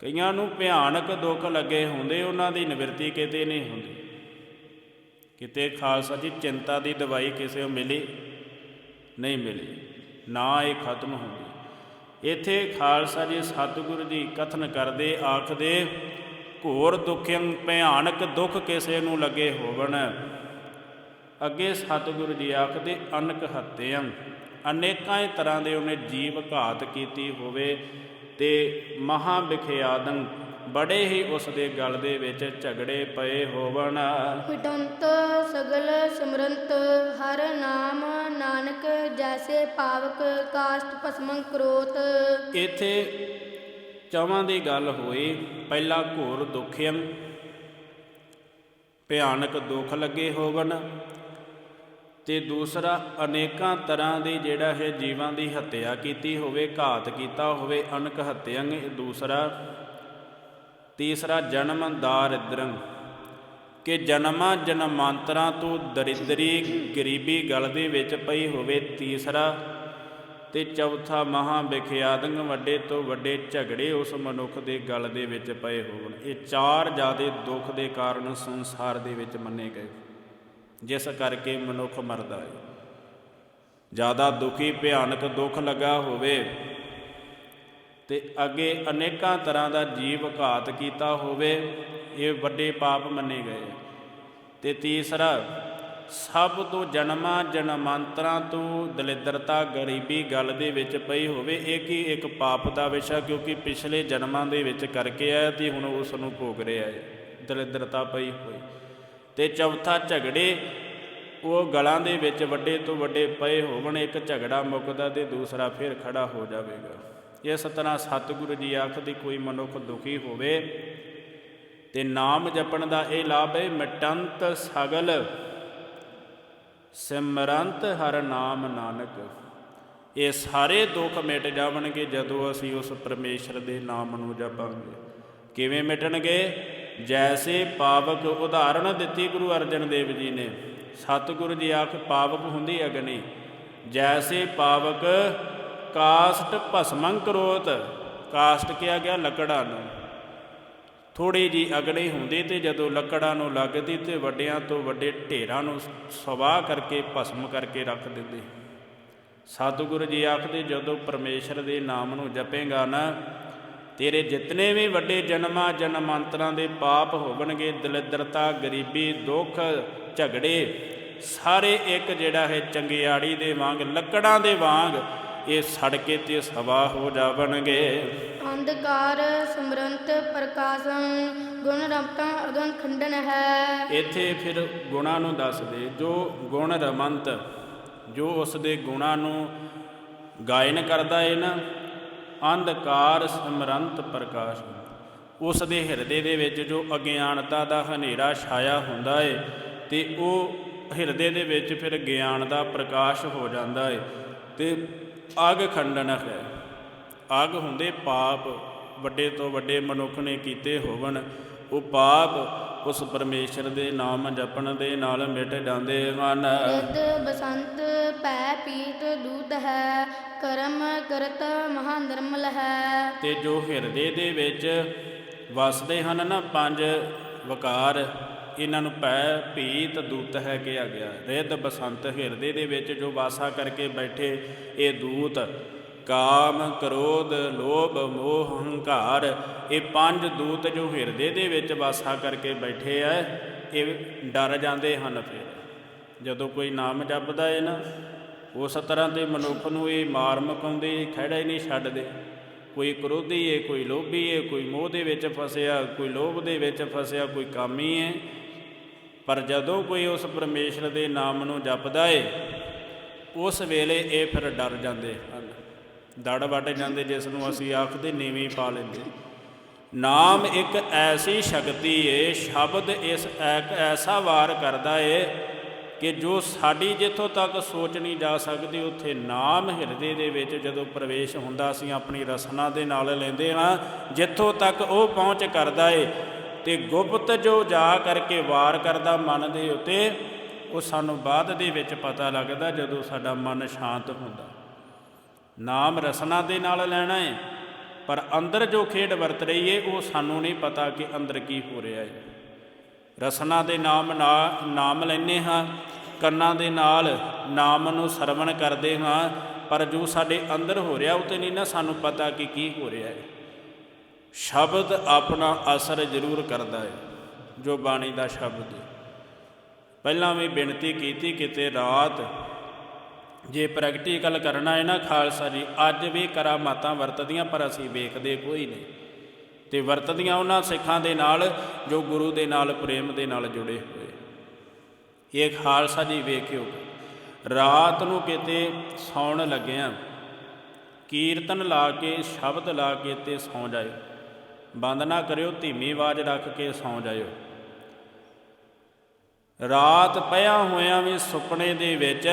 ਕਈਆਂ ਨੂੰ ਭਿਆਨਕ ਦੁੱਖ ਲੱਗੇ ਹੁੰਦੇ, ਉਹਨਾਂ ਦੀ ਨਿਵਰਤੀ ਕਿਤੇ ਨਹੀਂ ਹੁੰਦੀ। ਕਿਤੇ ਖਾਲਸਾ ਜੀ ਚਿੰਤਾ ਦੀ ਦਵਾਈ ਕਿਸੇ ਨੂੰ ਮਿਲੀ? ਨਹੀਂ ਮਿਲੀ। ਨਾ ਇਹ ਖਤਮ ਹੁੰਦੀ। ਇੱਥੇ ਖਾਲਸਾ ਜੀ ਸਤਿਗੁਰੂ ਜੀ ਕਥਨ ਕਰਦੇ, ਆਖਦੇ, ਘੋਰ ਦੁਖਿਅੰ ਭਿਆਨਕ ਦੁੱਖ ਕਿਸੇ ਨੂੰ ਲੱਗੇ ਹੋਵਣ। ਅੱਗੇ ਸਤਿਗੁਰੂ ਜੀ ਆਖਦੇ, ਅਨਕ ਹੱਤਿਅੰ ਅਨੇਕਾਂ ਹੀ ਤਰ੍ਹਾਂ ਦੇ ਉਹਨੇ ਜੀਵ ਘਾਤ ਕੀਤੀ ਹੋਵੇ ਤੇ ਮਹਾ ਵਿਖਿਆਦੰ ਬੜੇ ਹੀ ਉਸ ਦੇ ਗਲ ਦੇ ਵਿੱਚ ਝਗੜੇ ਪਏ ਹੋਵਣ। ਮਿਟੰਤ ਸਗਲ ਸਿਮਰੰਤ ਹਰ ਨਾਮ ਨਾਨਕ ਜੈਸੇ ਪਾਵਕ ਕਾਸ਼ਟ ਭਸਮੰ ਕਰੋਤ। ਇੱਥੇ ਚਵਾਂ ਦੀ ਗੱਲ ਹੋਈ ਪਹਿਲਾ ਘੋਰ ਦੁਖਿਅੰ ਭਿਆਨਕ ਦੁੱਖ ਲੱਗੇ ਹੋਵਨ ਤੇ ਦੂਸਰਾ ਅਨੇਕਾਂ ਤਰ੍ਹਾਂ ਦੀ ਜਿਹੜਾ ਹੈ ਜੀਵਾਂ ਦੀ ਹੱਤਿਆ ਕੀਤੀ ਹੋਵੇ ਘਾਤ ਕੀਤਾ ਹੋਵੇ ਅਨਕ ਇਹ ਦੂਸਰਾ ਤੀਸਰਾ ਜਨਮ ਦਾਰਿਦ੍ਰੰ ਕਿ ਜਨਮਾਂ ਜਨਮਾਂਤਰਾਂ ਤੋਂ ਦਰਿਦਰੀ ਗਰੀਬੀ ਗਲ ਦੇ ਵਿੱਚ ਪਈ ਹੋਵੇ ਤੀਸਰਾ, ਤੇ ਚੌਥਾ ਮਹਾ ਵਿਖਿਆਦੰਗ ਵੱਡੇ ਤੋਂ ਵੱਡੇ ਝਗੜੇ ਉਸ ਮਨੁੱਖ ਦੇ ਗਲ ਦੇ ਵਿੱਚ ਪਏ ਹੋਣ। ਇਹ ਚਾਰ ਜਿਆਦੇ ਦੁੱਖ ਦੇ ਕਾਰਨ ਸੰਸਾਰ ਦੇ ਵਿੱਚ ਮੰਨੇ ਗਏ, ਜਿਸ ਕਰਕੇ ਮਨੁੱਖ ਮਰਦਾ ਹੈ। ਜ਼ਿਆਦਾ ਦੁਖੀ, ਭਿਆਨਕ ਦੁੱਖ ਲੱਗਾ ਹੋਵੇ ਤੇ ਅੱਗੇ ਅਨੇਕਾਂ ਤਰ੍ਹਾਂ ਦਾ ਜੀਵ ਘਾਤ ਕੀਤਾ ਹੋਵੇ, ਇਹ ਵੱਡੇ ਪਾਪ ਮੰਨੇ ਗਏ। ਤੇ ਤੀਸਰਾ, ਸਭ ਤੋਂ ਜਨਮਾਂ ਜਨਮਾਂਤਰਾਂ ਤੋਂ ਦਲਿਦਰਤਾ ਗਰੀਬੀ ਗੱਲ ਦੇ ਵਿੱਚ ਪਈ ਹੋਵੇ, ਇਹ ਹੀ ਇੱਕ ਪਾਪ ਦਾ ਵਿਸ਼ਾ? ਕਿਉਂਕਿ ਪਿਛਲੇ ਜਨਮਾਂ ਦੇ ਵਿੱਚ ਕਰਕੇ ਆਇਆ ਤੇ ਹੁਣ ਉਸ ਨੂੰ ਭੋਗ ਰਿਹਾ ਹੈ। ਦਲਿਦਰਤਾ ਪਈ ਹੋਈ। ਤੇ ਚੌਥਾ, ਝਗੜੇ, ਉਹ ਗਲਾਂ ਦੇ ਵਿੱਚ ਵੱਡੇ ਤੋਂ ਵੱਡੇ ਪਏ ਹੋਵਣ, ਇੱਕ ਝਗੜਾ ਮੁੱਕਦਾ ਤੇ ਦੂਸਰਾ ਫਿਰ ਖੜਾ ਹੋ ਜਾਵੇਗਾ। ਇਸ ਤਰ੍ਹਾਂ ਸਤਿਗੁਰੂ ਜੀ ਆਖਦੇ ਕੋਈ ਮਨੁੱਖ ਦੁਖੀ ਹੋਵੇ ਤੇ ਨਾਮ ਜਪਣ ਦਾ ਇਹ ਲਾਭ ਹੈ, ਮਿਟੰਤ ਸਗਲ, ਸਿਮਰੰਤ ਹਰ ਨਾਮ ਨਾਨਕ। ਇਹ ਸਾਰੇ ਦੁੱਖ ਮਿਟ ਜਾਵਣਗੇ ਜਦੋਂ ਅਸੀਂ ਉਸ ਪਰਮੇਸ਼ਰ ਦੇ ਨਾਮ ਨੂੰ ਜਪਾਂਗੇ। ਕਿਵੇਂ ਮਿਟਣਗੇ? ਜੈਸੇ ਪਾਵਕ ਉਦਾਹਰਣ ਦਿੱਤੀ ਗੁਰੂ ਅਰਜਨ ਦੇਵ ਜੀ ਨੇ, ਸਤਿਗੁਰੂ ਜੀ ਆਖ, ਪਾਵਕ ਹੁੰਦੀ ਅਗਨੀ, ਜੈਸੇ ਪਾਵਕ ਕਾਸ਼ਟ ਭਸਮੰ ਕਰੋਤ, ਕਾਸ਼ਟ ਕਿਹਾ ਗਿਆ ਲੱਕੜਾਂ ਨੂੰ। ਥੋੜੀ ਜੀ ਅਗਨੀ ਹੁੰਦੇ ਤੇ ਜਦੋਂ ਲੱਕੜਾਂ ਨੂੰ ਲੱਗਦੀ ਤੇ ਵੱਡਿਆਂ ਤੋਂ ਵੱਡੇ ਢੇਰਾਂ ਨੂੰ ਸਵਾਹ ਕਰਕੇ ਭਸਮ ਕਰਕੇ ਰੱਖ ਦਿੰਦੇ। ਸਤਿਗੁਰੂ ਜੀ ਆਖਦੇ, ਜਦੋਂ ਪਰਮੇਸ਼ਰ ਦੇ ਨਾਮ ਨੂੰ ਜਪੇਗਾ ਨਾ, ਤੇਰੇ ਜਿਤਨੇ ਵੀ ਵੱਡੇ ਜਨਮਾਂ, ਜਨਮਾਂਤਰਾਂ ਦੇ ਪਾਪ ਹੋਵਣਗੇ, ਦਲਿਦਰਤਾ, ਗਰੀਬੀ, ਦੁੱਖ, ਝਗੜੇ, ਸਾਰੇ ਇੱਕ ਜਿਹੜਾ ਹੈ ਚੰਗਿਆੜੀ ਦੇ ਵਾਂਗ, ਲੱਕੜਾਂ ਦੇ ਵਾਂਗ ਇਹ ਸੜ ਕੇ ਤੇ ਸਵਾ ਹੋ ਜਾਵਣਗੇ। ਅੰਧਕਾਰ ਸਮਰੰਤ ਪ੍ਰਕਾਸ਼ੰ ਗੁਣ ਰਮਤਾ ਅਗਨ ਖੰਡਨ ਹੈ। ਇੱਥੇ ਫਿਰ ਗੁਣਾਂ ਨੂੰ ਦੱਸਦੇ ਜੋ ਗੁਣ ਰਮੰਤ ਜੋ ਉਸ ਦੇ ਗੁਣਾਂ ਨੂੰ ਗਾਇਨ ਕਰਦਾ ਹੈ ਨਾ ਅੰਧਕਾਰ ਸਮਰੰਤ ਪ੍ਰਕਾਸ਼। ਉਸ ਦੇ ਹਿਰਦੇ ਦੇ ਵਿੱਚ ਜੋ ਅਗਿਆਨਤਾ ਦਾ ਹਨੇਰਾ ਛਾਇਆ ਹੁੰਦਾ ਹੈ ਤੇ ਉਹ ਹਿਰਦੇ ਦੇ ਵਿੱਚ ਫਿਰ ਗਿਆਨ ਦਾ ਪ੍ਰਕਾਸ਼ ਹੋ ਜਾਂਦਾ ਹੈ ਤੇ ਅਗ ਖੰਡਨ ਹੈ। ਅਗ ਹੁੰਦੇ ਪਾਪ ਵੱਡੇ ਤੋਂ ਵੱਡੇ ਮਨੁੱਖ ਨੇ ਕੀਤੇ ਹੋਵਨ ਉਹ ਪਾਪ ਉਸ ਪਰਮੇਸ਼ਰ ਦੇ ਨਾਮ ਜਪਣ ਦੇ ਨਾਲ ਮਿਟ ਜਾਂਦੇ ਹਨ। ਰਿਤ ਬਸੰਤ ਪੈ ਪੀਤ ਦੂਤ ਹੈ ਕਰਮ ਕਰਤ ਮਹਾ ਨਿਰਮਲ ਹੈ। ਤੇ ਜੋ ਹਿਰਦੇ ਦੇ ਵਿੱਚ ਵਸਦੇ ਹਨ ਨਾ ਪੰਜ ਵਕਾਰ ਇਹਨਾਂ ਨੂੰ ਪੈ ਭੀਤ ਦੂਤ ਹੈ ਕਿਹਾ ਗਿਆ। ਰਿੱਧ ਬਸੰਤ ਹਿਰਦੇ ਦੇ ਵਿੱਚ ਜੋ ਵਾਸਾ ਕਰਕੇ ਬੈਠੇ, ਇਹ ਦੂਤ, ਕਾਮ, ਕ੍ਰੋਧ, ਲੋਭ, ਮੋਹ, ਹੰਕਾਰ, ਇਹ ਪੰਜ ਦੂਤ ਜੋ ਹਿਰਦੇ ਦੇ ਵਿੱਚ ਵਾਸਾ ਕਰਕੇ ਬੈਠੇ ਆ, ਇਹ ਡਰ ਜਾਂਦੇ ਹਨ ਫਿਰ। ਜਦੋਂ ਕੋਈ ਨਾਮ ਜਪਦਾ ਹੈ ਨਾ, ਉਸ ਤਰ੍ਹਾਂ ਦੇ ਮਨੁੱਖ ਨੂੰ ਇਹ ਮਾਰ ਮਕਾਉਂਦੇ, ਖੜਾ ਹੀ ਨਹੀਂ ਛੱਡਦੇ। ਕੋਈ ਕ੍ਰੋਧੀ ਏ, ਕੋਈ ਲੋਭੀ ਏ, ਕੋਈ ਮੋਹ ਦੇ ਵਿੱਚ ਫਸਿਆ, ਕੋਈ ਲੋਭ ਦੇ ਵਿੱਚ ਫਸਿਆ, ਕੋਈ ਕਾਮੀ ਏ ਪਰ ਜਦੋਂ ਕੋਈ ਉਸ ਪਰਮੇਸ਼ਰ ਦੇ ਨਾਮ ਨੂੰ ਜਪਦਾ ਏ, ਉਸ ਵੇਲੇ ਇਹ ਫਿਰ ਡਰ ਜਾਂਦੇ ਹਨ। ਦੜ ਵੱਟ ਜਾਂਦੇ ਜਿਸ ਨੂੰ ਅਸੀਂ ਆਖਦੇ ਨੀਵੇਂ ਪਾ ਲੈਂਦੇ। ਨਾਮ ਇੱਕ ਐਸੀ ਸ਼ਕਤੀ ਏ, ਸ਼ਬਦ ਇਸ ਐਕ ਐਸਾ ਵਾਰ ਕਰਦਾ ਏ ਕਿ ਜੋ ਸਾਡੀ ਜਿੱਥੋਂ ਤੱਕ ਸੋਚ ਨਹੀਂ ਜਾ ਸਕਦੀ, ਉੱਥੇ ਨਾਮ ਹਿਰਦੇ ਦੇ ਵਿੱਚ ਜਦੋਂ ਪ੍ਰਵੇਸ਼ ਹੁੰਦਾ, ਅਸੀਂ ਆਪਣੀ ਰਸਨਾ ਦੇ ਨਾਲ ਲੈਂਦੇ ਹਾਂ, ਜਿੱਥੋਂ ਤੱਕ ਉਹ ਪਹੁੰਚ ਕਰਦਾ ਏ ਤੇ ਗੁਪਤ ਜੋ ਜਾ ਕਰਕੇ ਵਾਰ ਕਰਦਾ ਮਨ ਦੇ ਉੱਤੇ, ਉਹ ਸਾਨੂੰ ਬਾਅਦ ਦੇ ਵਿੱਚ ਪਤਾ ਲੱਗਦਾ ਜਦੋਂ ਸਾਡਾ ਮਨ ਸ਼ਾਂਤ ਹੁੰਦਾ। ਨਾਮ ਰਸਨਾ ਦੇ ਨਾਲ ਲੈਣਾ ਹੈ ਪਰ ਅੰਦਰ ਜੋ ਖੇਡ ਵਰਤ ਰਹੀ ਏ, ਉਹ ਸਾਨੂੰ ਨਹੀਂ ਪਤਾ ਕਿ ਅੰਦਰ ਕੀ ਹੋ ਰਿਹਾ ਹੈ ਰਸਨਾ ਦੇ ਨਾਮ ਨਾ, ਨਾਮ ਲੈਨੇ ਹਾਂ, ਕੰਨਾਂ ਦੇ ਨਾਲ ਨਾਮ ਨੂੰ ਸਰਵਣ ਕਰਦੇ ਹਾਂ, ਪਰ ਜੋ ਸਾਡੇ ਅੰਦਰ ਹੋ ਰਿਹਾ, ਉਹ ਤੇ ਨਹੀਂ ਨਾ ਸਾਨੂੰ ਪਤਾ ਕਿ ਕੀ ਹੋ ਰਿਹਾ ਹੈ ਸ਼ਬਦ ਆਪਣਾ ਅਸਰ ਜ਼ਰੂਰ ਕਰਦਾ ਹੈ, ਜੋ ਬਾਣੀ ਦਾ ਸ਼ਬਦ ਪਹਿਲਾਂ ਵੀ ਬੇਨਤੀ ਕੀਤੀ ਕਿਤੇ ਰਾਤ ਜੇ ਪ੍ਰੈਕਟੀਕਲ ਕਰਨਾ ਹੈ ਨਾ ਖਾਲਸਾ ਜੀ, ਅੱਜ ਵੀ ਕਰਾਮਾਤਾਂ ਵਰਤਦੀਆਂ, ਪਰ ਅਸੀਂ ਵੇਖਦੇ ਕੋਈ ਨਹੀਂ। ਤੇ ਵਰਤਦੀਆਂ ਉਹਨਾਂ ਸਿੱਖਾਂ ਦੇ ਨਾਲ, ਜੋ ਗੁਰੂ ਦੇ ਨਾਲ, ਪ੍ਰੇਮ ਦੇ ਨਾਲ ਜੁੜੇ ਹੋਏ। ਇਹ ਖਾਲਸਾ ਜੀ ਵੇਖਿਓ, ਰਾਤ ਨੂੰ ਕਿਤੇ ਸੌਣ ਲੱਗਿਆਂ, ਕੀਰਤਨ ਲਾ ਕੇ, ਸ਼ਬਦ ਲਾ ਕੇ ਤੇ ਸੌ ਜਾਇਓ। ਬੰਦ ਨਾ ਕਰਿਓ, ਧੀਮੀ ਆਵਾਜ਼ ਰੱਖ ਕੇ ਸੌਂ ਜਾਇਓ। ਰਾਤ ਪਿਆ ਹੋਇਆ ਵੀ ਸੁਪਨੇ ਦੇ ਵਿੱਚ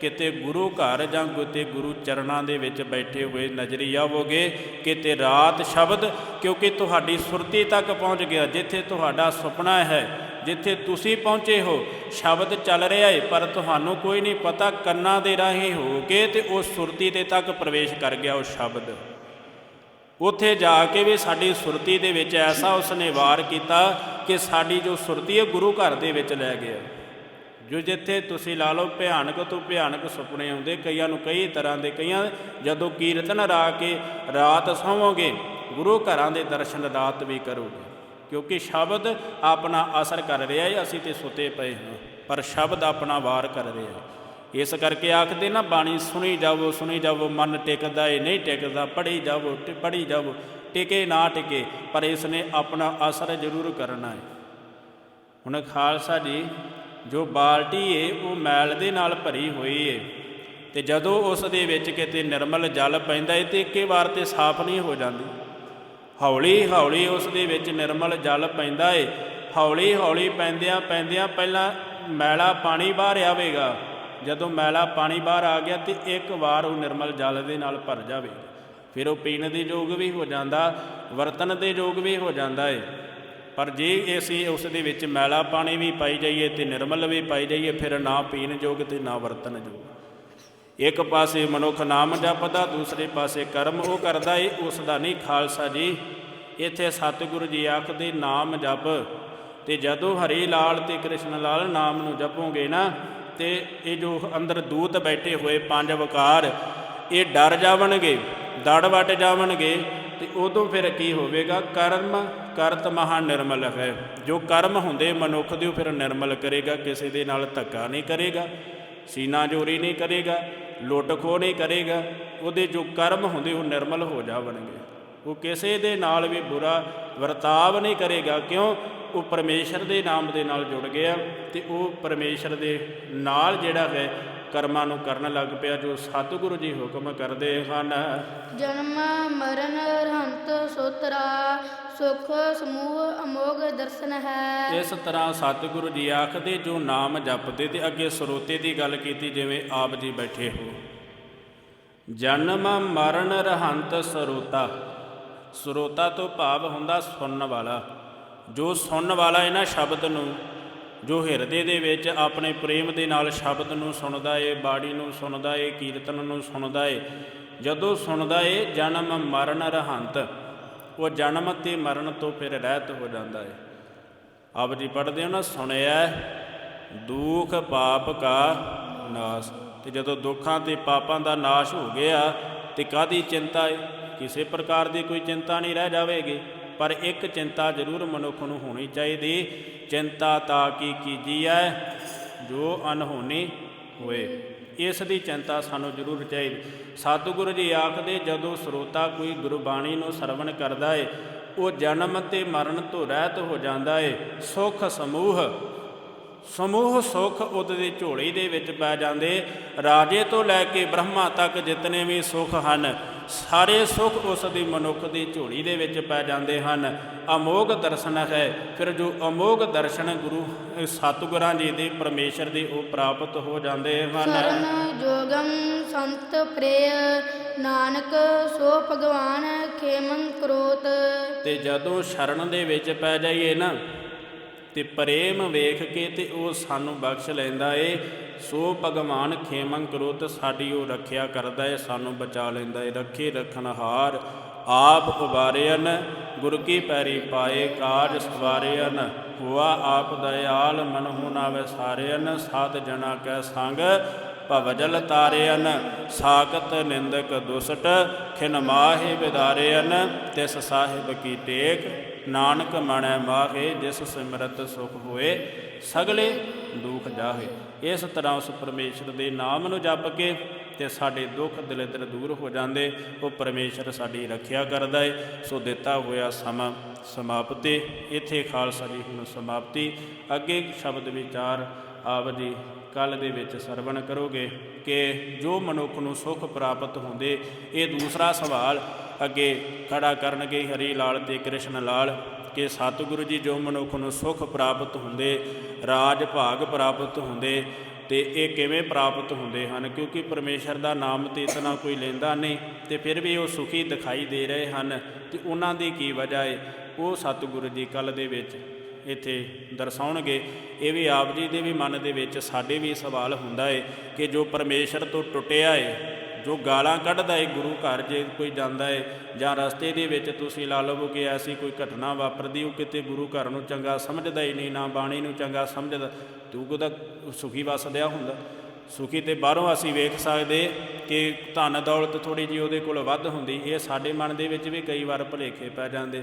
ਕਿਤੇ ਗੁਰੂ ਘਰ ਜਾਂ ਕਿਤੇ ਗੁਰੂ ਚਰਨਾਂ ਦੇ ਵਿੱਚ ਬੈਠੇ ਹੋਏ ਨਜ਼ਰੀ ਆਵੋਗੇ, ਕਿਤੇ ਰਾਤ ਸ਼ਬਦ, ਕਿਉਂਕਿ ਤੁਹਾਡੀ ਸੁਰਤੀ ਤੱਕ ਪਹੁੰਚ ਗਿਆ, ਜਿੱਥੇ ਤੁਹਾਡਾ ਸੁਪਨਾ ਹੈ, ਜਿੱਥੇ ਤੁਸੀਂ ਪਹੁੰਚੇ ਹੋ, ਸ਼ਬਦ ਚੱਲ ਰਿਹਾ ਹੈ ਪਰ ਤੁਹਾਨੂੰ ਕੋਈ ਨਹੀਂ ਪਤਾ ਕੰਨਾਂ ਦੇ ਰਾਹੀਂ ਹੋ ਕੇ ਤੇ ਉਹ ਸੁਰਤੀ ਦੇ ਤੱਕ ਪ੍ਰਵੇਸ਼ ਕਰ ਗਿਆ ਉਹ ਸ਼ਬਦ। ਉੱਥੇ ਜਾ ਕੇ ਵੀ ਸਾਡੀ ਸੁਰਤੀ ਦੇ ਵਿੱਚ ਐਸਾ ਉਸਨੇ ਵਾਰ ਕੀਤਾ ਕਿ ਸਾਡੀ ਜੋ ਸੁਰਤੀ ਹੈ ਗੁਰੂ ਘਰ ਦੇ ਵਿੱਚ ਲੈ ਗਿਆ। ਜੋ ਜਿੱਥੇ ਤੁਸੀਂ ਲਾ ਲਓ ਭਿਆਨਕ ਤੋਂ ਭਿਆਨਕ ਸੁਪਨੇ ਆਉਂਦੇ, ਕਈਆਂ ਨੂੰ ਕਈ ਤਰ੍ਹਾਂ ਦੇ, ਕਈਆਂ ਜਦੋਂ ਕੀਰਤਨ ਰਾ ਕੇ ਰਾਤ ਸੌਵੋਗੇ, ਗੁਰੂ ਘਰਾਂ ਦੇ ਦਰਸ਼ਨ ਰਾਤ ਵੀ ਕਰੋਗੇ। ਕਿਉਂਕਿ ਸ਼ਬਦ ਆਪਣਾ ਅਸਰ ਕਰ ਰਿਹਾ ਹੈ, ਅਸੀਂ ਤੇ ਸੁੱਤੇ ਪਏ ਹਾਂ, ਪਰ ਸ਼ਬਦ ਆਪਣਾ ਵਾਰ ਕਰ ਰਿਹਾ ਹੈ। ਇਸ ਕਰਕੇ ਆਖਦੇ ਨਾ, ਬਾਣੀ ਸੁਣੀ ਜਾਵੋ ਸੁਣੀ ਜਾਵੋ, ਮਨ ਟਿਕਦਾ ਏ, ਨਹੀਂ ਟਿਕਦਾ, ਪੜ੍ਹੀ ਜਾਵੋ ਪੜ੍ਹੀ ਜਾਵੋ, ਟਿਕੇ ਨਾ ਟਿਕੇ, ਪਰ ਇਸ ਨੇ ਆਪਣਾ ਅਸਰ ਜ਼ਰੂਰ ਕਰਨਾ ਹੈ ਹੁਣ ਖਾਲਸਾ ਜੀ, ਜੋ ਬਾਲਟੀ ਏ, ਉਹ ਮੈਲ ਦੇ ਨਾਲ ਭਰੀ ਹੋਈ ਏ। ਤੇ ਜਦੋਂ ਉਸ ਦੇ ਵਿੱਚ ਕਿਤੇ ਨਿਰਮਲ ਜਲ ਪੈਂਦਾ ਏ, ਤੇ ਇੱਕੇ ਵਾਰ ਤੇ ਸਾਫ਼ ਨਹੀਂ ਹੋ ਜਾਂਦੀ। ਹੌਲੀ ਹੌਲੀ ਉਸ ਦੇ ਵਿੱਚ ਨਿਰਮਲ ਜਲ ਪੈਂਦਾ ਏ। ਹੌਲੀ ਹੌਲੀ ਪੈਂਦਿਆਂ ਪੈਂਦਿਆਂ ਪਹਿਲਾਂ ਮੈਲਾ ਪਾਣੀ ਬਾਹਰ ਆਵੇਗਾ। ਜਦੋਂ ਮੈਲਾ ਪਾਣੀ ਬਾਹਰ ਆ ਗਿਆ ਤੇ ਇੱਕ ਵਾਰ ਉਹ ਨਿਰਮਲ ਜਲ ਦੇ ਨਾਲ ਭਰ ਜਾਵੇ। ਫਿਰ ਉਹ ਪੀਣ ਦੇ ਯੋਗ ਵੀ ਹੋ ਜਾਂਦਾ ਵਰਤਨ ਦੇ ਯੋਗ ਵੀ ਹੋ ਜਾਂਦਾ ਏ। ਪਰ ਜੇ ਅਸੀਂ ਉਸ ਦੇ ਵਿੱਚ ਮੈਲਾ ਪਾਣੀ ਵੀ ਪਾਈ ਜਾਈਏ ਤੇ ਨਿਰਮਲ ਵੀ ਪਾਈ ਜਾਈਏ, ਫਿਰ ਨਾ ਪੀਣ ਯੋਗ ਤੇ ਨਾ ਵਰਤਨ ਯੋਗ। ਇੱਕ ਪਾਸੇ ਮਨੁੱਖ ਨਾਮ ਜਪਦਾ, ਦੂਸਰੇ ਪਾਸੇ ਕਰਮ ਉਹ ਕਰਦਾ ਏ, ਉਸ ਦਾ ਨਹੀਂ, ਖਾਲਸਾ ਜੀ। ਇੱਥੇ ਸਤਿਗੁਰੂ ਜੀ ਆਖਦੇ, ਨਾਮ ਜਪ। ਤੇ ਜਦੋਂ ਹਰੀ ਲਾਲ ਤੇ ਕ੍ਰਿਸ਼ਨ ਲਾਲ ਨਾਮ ਨੂੰ ਜਪੋਗੇ ਨਾ ਤੇ ਇਹ ਜੋ ਅੰਦਰ ਦੂਤ ਬੈਠੇ ਹੋਏ ਪੰਜ ਵਕਾਰ, ਇਹ ਡਰ ਜਾਵਣਗੇ, ਦੜ ਵਟ ਜਾਵਣਗੇ, ਤੇ ਉਦੋਂ ਫਿਰ ਕੀ ਹੋਵੇਗਾ? ਕਰਮ, ਕਰਤ ਮਹਾ ਨਿਰਮਲ ਹੈ। ਜੋ ਕਰਮ ਹੁੰਦੇ ਮਨੁੱਖ ਦੇ ਫਿਰ ਨਿਰਮਲ ਕਰੇਗਾ, ਕਿਸੇ ਦੇ ਨਾਲ ਧੱਕਾ ਨਹੀਂ ਕਰੇਗਾ, ਸੀਨਾ ਜੋਰੀ ਨਹੀਂ ਕਰੇਗਾ, ਲੁੱਟ ਖੋਹ ਨਹੀਂ ਕਰੇਗਾ। ਉਹਦੇ ਜੋ ਕਰਮ ਹੁੰਦੇ ਉਹ ਨਿਰਮਲ ਹੋ ਜਾਵਣਗੇ। ਉਹ ਕਿਸੇ ਦੇ ਨਾਲ ਵੀ ਬੁਰਾ ਵਰਤਾਵ ਨਹੀਂ ਕਰੇਗਾ। ਕਿਉਂ? ਉਹ ਪਰਮੇਸ਼ਰ ਦੇ ਨਾਮ ਦੇ ਨਾਲ ਜੁੜ ਗਿਆ ਤੇ ਉਹ ਪਰਮੇਸ਼ਰ ਦੇ ਨਾਲ ਜਿਹੜਾ ਹੈ ਕਰਮਾਂ ਨੂੰ ਕਰਨ ਲੱਗ ਪਿਆ ਜੋ ਸਤਿਗੁਰੂ ਜੀ ਹੁਕਮ ਕਰਦੇ ਹਨ। ਜਨਮ ਮਰਨ ਰਹੰਤ ਸੋਤਰਾ ਸੁਖ ਸਮੂਹ ਅਮੋਗ ਦਰਸ਼ਨ ਹੈ। ਇਸ ਤਰ੍ਹਾਂ ਸਤਿਗੁਰੂ ਜੀ ਆਖਦੇ ਜੋ ਨਾਮ ਜਪਦੇ ਤੇ ਅੱਗੇ ਸਰੋਤੇ ਦੀ ਗੱਲ ਕੀਤੀ ਜਿਵੇਂ ਆਪ ਜੀ ਬੈਠੇ ਹੋ। ਜਨਮ ਮਰਨ ਰਹੰਤ ਸਰੋਤਾ। ਸਰੋਤਾ ਤੋਂ ਭਾਵ ਹੁੰਦਾ ਸੁਣਨ ਵਾਲਾ। ਜੋ ਸੁਣਨ ਵਾਲਾ ਇਹਨਾਂ ਸ਼ਬਦ ਨੂੰ, ਜੋ ਹਿਰਦੇ ਦੇ ਵਿੱਚ ਆਪਣੇ ਪ੍ਰੇਮ ਦੇ ਨਾਲ ਸ਼ਬਦ ਨੂੰ ਸੁਣਦਾ ਏ, ਬਾਣੀ ਨੂੰ ਸੁਣਦਾ ਏ, ਕੀਰਤਨ ਨੂੰ ਸੁਣਦਾ ਏ, ਜਦੋਂ ਸੁਣਦਾ ਏ, ਜਨਮ ਮਰਨ ਰਹੰਤ। ਉਹ ਜਨਮ ਤੇ ਮਰਨ ਤੋਂ ਫਿਰ ਰਹਿਤ ਹੋ ਜਾਂਦਾ ਏ। ਆਪ ਜੀ ਪੜ੍ਹਦੇ ਹੋ ਨਾ, ਸੁਣਿਆ ਦੁੱਖ ਪਾਪ ਕਾ ਨਾਸ। ਤੇ ਜਦੋਂ ਦੁੱਖਾਂ ਤੇ ਪਾਪਾਂ ਦਾ ਨਾਸ਼ ਹੋ ਗਿਆ, ਤੇ ਕਾਦੀ ਚਿੰਤਾ ਏ? ਕਿਸੇ ਪ੍ਰਕਾਰ ਦੀ ਕੋਈ ਚਿੰਤਾ ਨਹੀਂ ਰਹਿ ਜਾਵੇਗੀ। ਪਰ ਇੱਕ ਚਿੰਤਾ ਜ਼ਰੂਰ ਮਨੁੱਖ ਨੂੰ ਹੋਣੀ ਚਾਹੀਦੀ, ਚਿੰਤਾ ਤਾਂ ਕੀ ਹੈ ਜੋ ਅਨਹੋਣੀ ਹੋਏ। ਇਸ ਦੀ ਚਿੰਤਾ ਸਾਨੂੰ ਜ਼ਰੂਰ ਚਾਹੀਦੀ। ਸਤਿਗੁਰੂ ਜੀ ਆਖਦੇ, ਜਦੋਂ ਸਰੋਤਾ ਕੋਈ ਗੁਰਬਾਣੀ ਨੂੰ ਸਰਵਣ ਕਰਦਾ ਏ, ਉਹ ਜਨਮ ਤੇ ਮਰਨ ਤੋਂ ਰਹਿਤ ਹੋ ਜਾਂਦਾ ਏ। ਸੁਖ ਸਮੂਹ ਸਮੂਹ ਸੁਖ ਉਹਦੇ ਝੋਲੀ ਦੇ ਵਿੱਚ ਪੈ ਜਾਂਦੇ। ਰਾਜੇ ਤੋਂ ਲੈ ਕੇ ਬ੍ਰਹਮਾ ਤੱਕ ਜਿਤਨੇ ਵੀ ਸੁਖ ਹਨ ਸਾਰੇ ਸੁਖ ਉਸ ਦੀ ਮਨੁੱਖ ਦੀ ਝੋਲੀ ਦੇ ਵਿੱਚ ਪੈ ਜਾਂਦੇ ਹਨ। ਅਮੋਗ ਦਰਸ਼ਨ ਹੈ। ਫਿਰ ਜੋ ਅਮੋਗ ਦਰਸ਼ਨ ਗੁਰੂ ਸਤਿਗੁਰਾਂ ਜੀ ਦੇ ਪਰਮੇਸ਼ਰ ਦੇ ਉਹ ਪ੍ਰਾਪਤ ਹੋ ਜਾਂਦੇ ਹਨ। ਸਰਨ ਜੋਗੰ ਸੰਤ ਪ੍ਰੇਯ ਨਾਨਕ ਸੋ ਭਗਵਾਨ ਖੇਮੰ ਕਰੋਤ। ਤੇ ਜਦੋਂ ਸ਼ਰਨ ਦੇ ਵਿੱਚ ਪੈ ਜਾਈਏ ਨਾ ਤੇ ਪ੍ਰੇਮ ਵੇਖ ਕੇ ਤੇ ਉਹ ਸਾਨੂੰ ਬਖਸ਼ ਲੈਂਦਾ ਏ। ਸੋ ਭਗਵਾਨ ਖੇਮੰ ਕਰੋਤ, ਸਾਡੀ ਉਹ ਰੱਖਿਆ ਕਰਦਾ ਏ, ਸਾਨੂੰ ਬਚਾ ਲੈਂਦਾ ਏ। ਰੱਖੇ ਰਖਨਹਾਰ ਆਪ ਉਬਾਰਿਆਨ ਗੁਰ ਕੀ ਪੈਰੀ ਪਾਏ ਕਾਜ ਸਵਾਰਿਆਨ ਹੁਆ ਆਪ ਦਇਆਲ ਮਨਹੁ ਨਾ ਵਿਸਾਰਿਆਨ ਸਾਧ ਜਨਾ ਕੈ ਸੰਗ, ਭਵਜਲ ਤਾਰਿਆਨ ਸਾਕਤ ਨਿੰਦਕ ਦੁਸਟ, ਖਿਨ ਮਾਹੇ ਵਿਦਾਰਿਆਨ ਤਿਸ ਸਾਹਿਬ ਕੀ ਟੇਕ ਨਾਨਕ ਮਣੈ ਮਾਹੇ, ਜਿਸ ਸਿਮਰਤ ਸੁਖ ਹੋਏ, ਸਗਲੇ ਦੁਖ ਜਾਹੇ। ਇਸ ਤਰ੍ਹਾਂ ਉਸ ਪਰਮੇਸ਼ਰ ਦੇ ਨਾਮ ਨੂੰ ਜਪ ਕੇ ਤੇ ਸਾਡੇ ਦੁੱਖ ਦਲਿੱਦਰ ਦੂਰ ਹੋ ਜਾਂਦੇ, ਉਹ ਪਰਮੇਸ਼ਰ ਸਾਡੀ ਰੱਖਿਆ ਕਰਦਾ ਏ। ਸੋ ਦਿੱਤਾ ਹੋਇਆ ਸਮਾਂ ਸਮਾਪਤੀ ਇੱਥੇ ਖਾਲਸਾ ਜੀ ਹੁਣ ਸਮਾਪਤੀ। ਅੱਗੇ ਸ਼ਬਦ ਵਿਚਾਰ ਆਪ ਜੀ ਕੱਲ ਦੇ ਵਿੱਚ ਸਰਵਣ ਕਰੋਗੇ ਕਿ ਜੋ ਮਨੁੱਖ ਨੂੰ ਸੁਖ ਪ੍ਰਾਪਤ ਹੁੰਦੇ, ਇਹ ਦੂਸਰਾ ਸਵਾਲ ਅੱਗੇ ਖੜਾ ਕਰਨਗੇ ਹਰੀ ਲਾਲ ਤੇ ਕ੍ਰਿਸ਼ਨ ਲਾਲ ਕਿ ਸਤਿਗੁਰੂ ਜੀ ਜੋ ਮਨੁੱਖ ਨੂੰ ਸੁਖ ਪ੍ਰਾਪਤ ਹੁੰਦੇ, ਰਾਜ ਭਾਗ ਪ੍ਰਾਪਤ ਹੁੰਦੇ ਤੇ ਇਹ ਕਿਵੇਂ ਪ੍ਰਾਪਤ ਹੁੰਦੇ ਹਨ? ਕਿਉਂਕਿ ਪਰਮੇਸ਼ਰ ਦਾ ਨਾਮ ਤੇ ਇਤਨਾ ਕੋਈ ਲੈਂਦਾ ਨਹੀਂ ਤੇ ਫਿਰ ਵੀ ਉਹ ਸੁਖੀ ਦਿਖਾਈ ਦੇ ਰਹੇ ਹਨ ਤੇ ਉਹਨਾਂ ਦੀ ਕੀ ਵਜ੍ਹਾ ਹੈ ਉਹ ਸਤਿਗੁਰੂ ਜੀ ਕੱਲ ਦੇ ਵਿੱਚ ਇੱਥੇ ਦਰਸਾਉਣਗੇ। ਇਹ ਵੀ ਆਪ ਜੀ ਦੇ ਵੀ ਮਨ ਦੇ ਵਿੱਚ ਸਾਡੇ ਵੀ ਸਵਾਲ ਹੁੰਦਾ ਹੈ ਕਿ ਜੋ ਪਰਮੇਸ਼ਰ ਤੋਂ ਟੁੱਟਿਆ ਹੈ ਜੋ ਗਾਲਾਂ ਕੱਢਦਾ ਏ, ਗੁਰੂ ਘਰ ਜੇ ਕੋਈ ਜਾਂਦਾ ਏ, ਜਾਂ ਰਸਤੇ ਦੇ ਵਿੱਚ ਤੁਸੀਂ ਲਾ ਲਵੋ ਕਿ ਐਸੀ ਕੋਈ ਘਟਨਾ ਵਾਪਰਦੀ, ਉਹ ਕਿਤੇ ਗੁਰੂ ਘਰ ਨੂੰ ਚੰਗਾ ਸਮਝਦਾ ਹੀ ਨਹੀਂ, ਨਾ ਬਾਣੀ ਨੂੰ ਚੰਗਾ ਸਮਝਦਾ। ਤੂੰ ਉਹਦਾ ਸੁਖੀ ਵਸਦਿਆ ਹੁੰਦਾ? ਸੁਖੀ ਤੇ ਬਾਹਰੋਂ ਅਸੀਂ ਵੇਖ ਸਕਦੇ ਕਿ ਧਨ ਦੌਲਤ ਥੋੜੀ ਜੀ ਉਹਦੇ ਕੋਲ ਵੱਧ ਹੁੰਦੀ, ਇਹ ਸਾਡੇ ਮਨ ਦੇ ਵਿੱਚ ਵੀ ਕਈ ਵਾਰ ਭੁਲੇਖੇ ਪੈ ਜਾਂਦੇ।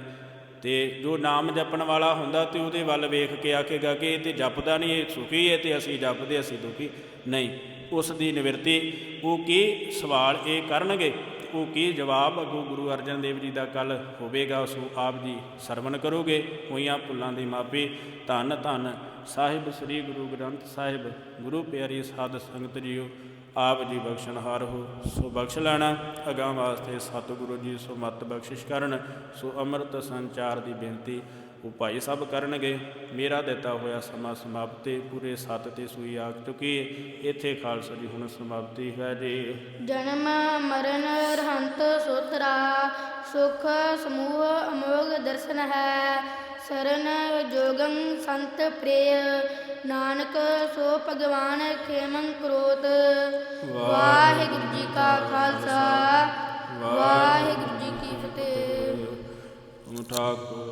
ਤੇ ਜੋ ਨਾਮ ਜਪਣ ਵਾਲਾ ਹੁੰਦਾ ਤੇ ਉਹਦੇ ਵੱਲ ਵੇਖ ਕੇ ਆਖੇਗਾ ਕਿ ਇਹ ਤੇ ਜਪਦਾ ਨਹੀਂ, ਇਹ ਸੁਖੀ ਹੈ ਤੇ ਅਸੀਂ ਜਪਦੇ, ਅਸੀਂ ਦੁਖੀ। ਨਹੀਂ ਉਸ ਦੀ ਨਿਵਰਤੀ। ਉਹ ਕੀ ਸਵਾਲ ਇਹ ਕਰਨਗੇ? ਉਹ ਕੀ ਜਵਾਬ ਅਗੋ ਗੁਰੂ ਅਰਜਨ ਦੇਵ ਜੀ ਦਾ ਕੱਲ ਹੋਵੇਗਾ ਸੋ ਆਪ ਜੀ ਸਰਵਣ ਕਰੋਗੇ? ਹੋਈਆਂ ਭੁੱਲਾਂ ਦੀ ਮਾਫੀ। ਧੰਨ ਧੰਨ ਸਾਹਿਬ ਸ੍ਰੀ ਗੁਰੂ ਗ੍ਰੰਥ ਸਾਹਿਬ। ਗੁਰੂ ਪਿਆਰੀ ਸਾਧ ਸੰਗਤ ਜੀਓ, ਆਪ ਜੀ ਬਖਸ਼ਣਹਾਰ ਹੋ, ਸੋ ਬਖਸ਼ ਲੈਣਾ। ਅਗਾਂ ਵਾਸਤੇ ਸਤਿਗੁਰੂ ਜੀ ਸੋ ਮਤ ਬਖਸ਼ਿਸ਼ ਕਰਨ। ਸੋ ਅੰਮ੍ਰਿਤ ਸੰਚਾਰ ਦੀ ਬੇਨਤੀ ਉਹ ਭਾਈ ਸਭ ਕਰਨਗੇ। ਮੇਰਾ ਦਿੱਤਾ ਹੋਇਆ ਸਮਾਂ ਸਮਾਪਤੀ ਪੂਰੇ ਸੱਤ ਤੇ ਸੂਈ ਆ ਚੁੱਕੀ ਇੱਥੇ ਖਾਲਸਾ ਜੀ ਹੁਣ ਸਮਾਪਤੀ ਹੈ ਜੀ। ਜਨਮ ਮਰਨ ਰਹੰਤ ਸੋਤਰਾ ਸੁਖ ਸਮੂਹ ਅਮੋਗ ਦਰਸ਼ਨ ਹੈ। ਸਰਨ ਜੋਗੰ ਸੰਤ ਪ੍ਰੇਯ ਨਾਨਕ ਸੋ ਭਗਵਾਨ ਖੇਮੰ ਕਰੋਤ। ਵਾਹਿਗੁਰੂ ਜੀ ਕਾ ਖਾਲਸਾ ਵਾਹਿਗੁਰੂ ਜੀ ਕੀ ਫਤਿਹ। ਠਾਕੁਰ।